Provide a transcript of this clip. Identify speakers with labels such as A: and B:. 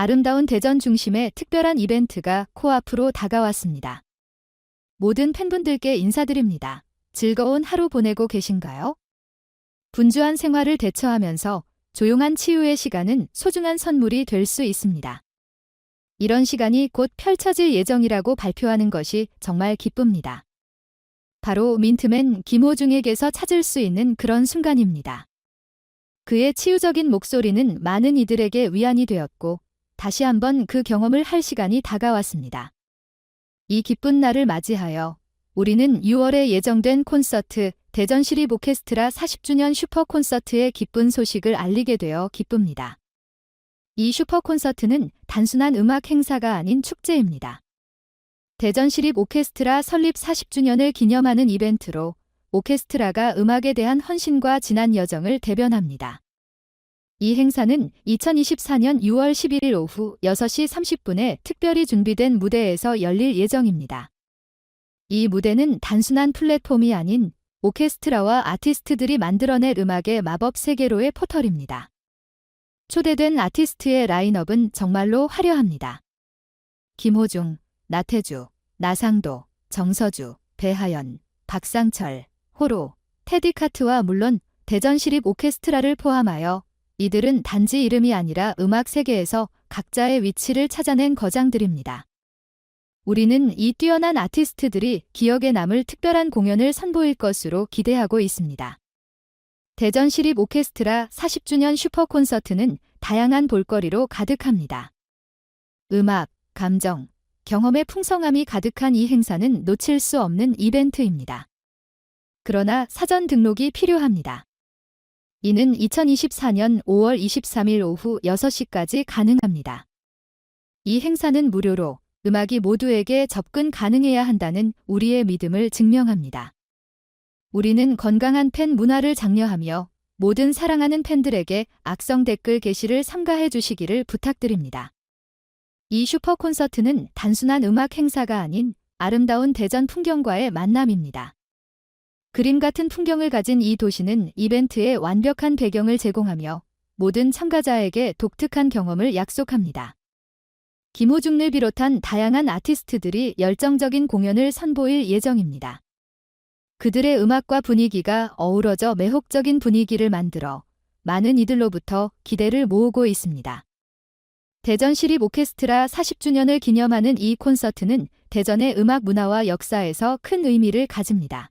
A: 아름다운 대전 중심의 특별한 이벤트가 코앞으로 다가왔습니다. 모든 팬분들께 인사드립니다. 즐거운 하루 보내고 계신가요? 분주한 생활을 대처하면서 조용한 치유의 시간은 소중한 선물이 될 수 있습니다. 이런 시간이 곧 펼쳐질 예정이라고 발표하는 것이 정말 기쁩니다. 바로 민트맨 김호중에게서 찾을 수 있는 그런 순간입니다. 그의 치유적인 목소리는 많은 이들에게 위안이 되었고 다시 한번 그 경험을 할 시간이 다가왔습니다. 이 기쁜 날을 맞이하여 우리는 6월에 예정된 콘서트 대전 시립 오케스트라 40주년 슈퍼 콘서트의 기쁜 소식을 알리게 되어 기쁩니다. 이 슈퍼 콘서트는 단순한 음악 행사가 아닌 축제입니다. 대전 시립 오케스트라 설립 40주년을 기념하는 이벤트로 오케스트라가 음악에 대한 헌신과 지난 여정을 대변합니다. 이 행사는 2024년 6월 11일 오후 6시 30분에 특별히 준비된 무대에서 열릴 예정입니다. 이 무대는 단순한 플랫폼이 아닌 오케스트라와 아티스트들이 만들어낸 음악의 마법 세계로의 포털입니다. 초대된 아티스트의 라인업은 정말로 화려합니다. 김호중, 나태주, 나상도, 정서주, 배하연, 박상철, 호로, 테디카트와 물론 대전시립 오케스트라를 포함하여 이들은 단지 이름이 아니라 음악 세계에서 각자의 위치를 찾아낸 거장들입니다. 우리는 이 뛰어난 아티스트들이 기억에 남을 특별한 공연을 선보일 것으로 기대하고 있습니다. 대전 시립 오케스트라 40주년 슈퍼 콘서트는 다양한 볼거리로 가득합니다. 음악, 감정, 경험의 풍성함이 가득한 이 행사는 놓칠 수 없는 이벤트입니다. 그러나 사전 등록이 필요합니다. 이는 2024년 5월 23일 오후 6시까지 가능합니다. 이 행사는 무료로 음악이 모두에게 접근 가능해야 한다는 우리의 믿음을 증명합니다. 우리는 건강한 팬 문화를 장려하며 모든 사랑하는 팬들에게 악성 댓글 게시를 삼가해 주시기를 부탁드립니다. 이 슈퍼 콘서트는 단순한 음악 행사가 아닌 아름다운 대전 풍경과의 만남입니다. 그림 같은 풍경을 가진 이 도시는 이벤트에 완벽한 배경을 제공하며 모든 참가자에게 독특한 경험을 약속합니다. 김호중을 비롯한 다양한 아티스트들이 열정적인 공연을 선보일 예정입니다. 그들의 음악과 분위기가 어우러져 매혹적인 분위기를 만들어 많은 이들로부터 기대를 모으고 있습니다. 대전 시립 오케스트라 40주년을 기념하는 이 콘서트는 대전의 음악 문화와 역사에서 큰 의미를 가집니다.